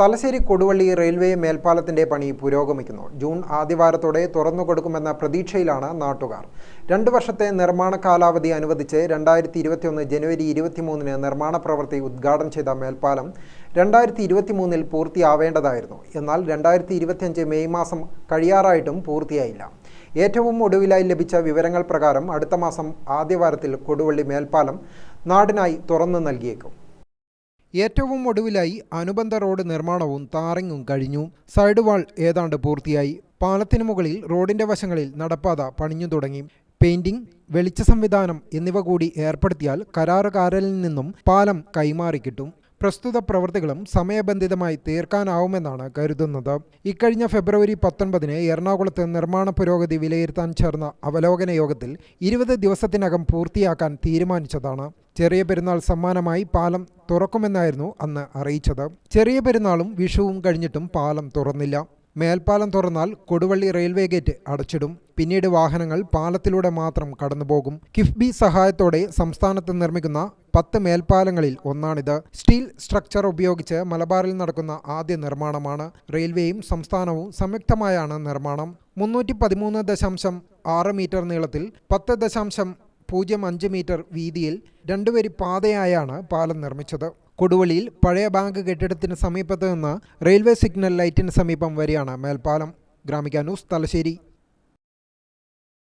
Thalassery Koduvally railway മേൽപ്പാലത്തിന്റെ പണി പുരോഗമിക്കുന്നു. June ആദ്യവാരത്തോടെ തുറന്നു കൊടുക്കുമെന്ന പ്രതീക്ഷയിലാണ് നാട്ടുകാർ. രണ്ടു വർഷത്തെ നിർമ്മാണ കാലാവധി അനുവദിച്ച് രണ്ടായിരത്തി ഇരുപത്തിയൊന്ന് ജനുവരി ഇരുപത്തിമൂന്നിന് നിർമ്മാണ പ്രവൃത്തി ഉദ്ഘാടനം ചെയ്ത മേൽപ്പാലം രണ്ടായിരത്തി ഇരുപത്തിമൂന്നിൽ പൂർത്തിയാവേണ്ടതായിരുന്നു. എന്നാൽ രണ്ടായിരത്തി ഇരുപത്തിയഞ്ച് മെയ് മാസം കഴിയാറായിട്ടും പൂർത്തിയായില്ല. ഏറ്റവും ഒടുവിലായി ലഭിച്ച വിവരങ്ങൾ പ്രകാരം അടുത്ത മാസം ആദ്യവാരത്തിൽ കൊടുവള്ളി മേൽപ്പാലം നാടിനായി തുറന്നു നൽകിയേക്കും. ഏറ്റവും ഒടുവിലായി അനുബന്ധ റോഡ് നിർമ്മാണവും താറിങ്ങും കഴിഞ്ഞു. സൈഡ് വാൾ ഏതാണ്ട് പൂർത്തിയായി. പാലത്തിനു മുകളിൽ റോഡിന്റെ വശങ്ങളിൽ നടപ്പാത പണിഞ്ഞു തുടങ്ങി. പെയിന്റിംഗ് വെളിച്ച സംവിധാനം എന്നിവ കൂടി ഏർപ്പെടുത്തിയാൽ കരാറുകാരനിൽ നിന്നും പാലം കൈമാറി കിട്ടും പ്രസ്തുത പ്രവൃത്തികളും സമയബന്ധിതമായി തീർക്കാനാവുമെന്നാണ് കരുതുന്നത്. ഇക്കഴിഞ്ഞ ഫെബ്രുവരി പത്തൊൻപതിന് എറണാകുളത്ത് നിർമ്മാണ പുരോഗതി വിലയിരുത്താൻ ചേർന്ന അവലോകന യോഗത്തിൽ ഇരുപത് ദിവസത്തിനകം പൂർത്തിയാക്കാൻ തീരുമാനിച്ചതാണ്. ചെറിയ പെരുന്നാൾ സമ്മാനമായി പാലം തുറക്കുമെന്നായിരുന്നു അന്ന് അറിയിച്ചത്. ചെറിയ പെരുന്നാളും വിഷുവും കഴിഞ്ഞിട്ടും പാലം തുറന്നില്ല. മേൽപ്പാലം തുറന്നാൽ കൊടുവള്ളി റെയിൽവേ ഗേറ്റ് അടച്ചിടും. പിന്നീട് വാഹനങ്ങൾ പാലത്തിലൂടെ മാത്രം കടന്നുപോകും. കിഫ്ബി സഹായത്തോടെ സംസ്ഥാനത്ത് നിർമ്മിക്കുന്ന പത്ത് മേൽപ്പാലങ്ങളിൽ ഒന്നാണിത്. സ്റ്റീൽ സ്ട്രക്ചർ ഉപയോഗിച്ച് മലബാറിൽ നടക്കുന്ന ആദ്യ നിർമ്മാണമാണ്. റെയിൽവേയും സംസ്ഥാനവും സംയുക്തമായാണ് നിർമ്മാണം. മുന്നൂറ്റി പതിമൂന്ന് ദശാംശം ആറ് മീറ്റർ നീളത്തിൽ പത്ത് ദശാംശം പൂജ്യം അഞ്ച് മീറ്റർ വീതിയിൽ രണ്ടുവരി പാതയായാണ് പാലം നിർമ്മിച്ചത്. കൊടുവള്ളിയിൽ പഴയ ബാങ്ക് കെട്ടിടത്തിന് സമീപത്ത് നിന്ന് റെയിൽവേ സിഗ്നൽ ലൈറ്റിന് സമീപം വരെയാണ് മേൽപ്പാലം. ഗ്രാമിക ന്യൂസ് തലശ്ശേരി.